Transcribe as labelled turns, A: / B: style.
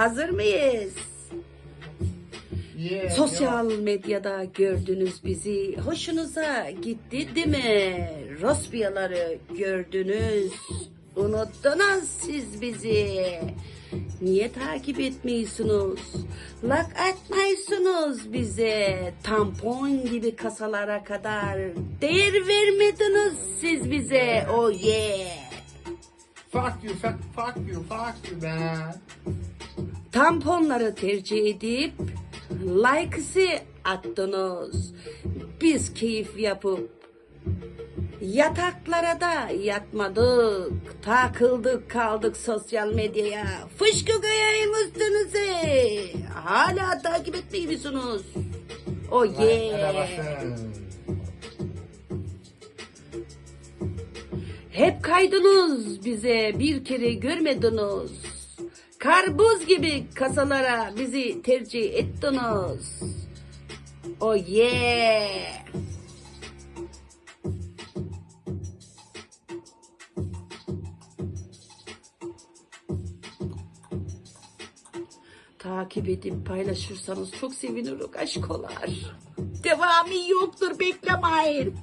A: Hazır mıyız?
B: Yeah,
A: Sosyal medyada gördünüz bizi. Hoşunuza gitti değil mi? Rosbiyaları gördünüz. Unuttunuz siz bizi. Niye takip etmiyorsunuz? Lak atmıyorsunuz bize. Tampon gibi kasalara kadar değer vermediniz siz bize. Oh yeah.
B: Fuck you, fuck, fuck you, fuck you man.
A: Tamponları tercih edip like'sı attınız. Biz keyif yapıp yataklara da yatmadık. Takıldık kaldık sosyal medyaya. Fışkı koyayım üstünüze. Hala takip etmiyor musunuz? Oh
B: Hadi
A: yeah. Hep kaydınız bize bir kere görmediniz. Karbuz gibi kasalara bizi tercih ettiniz. Oh yeah. Takip edip paylaşırsanız çok sevinirim aşkolar. Devamı yoktur beklemeyin.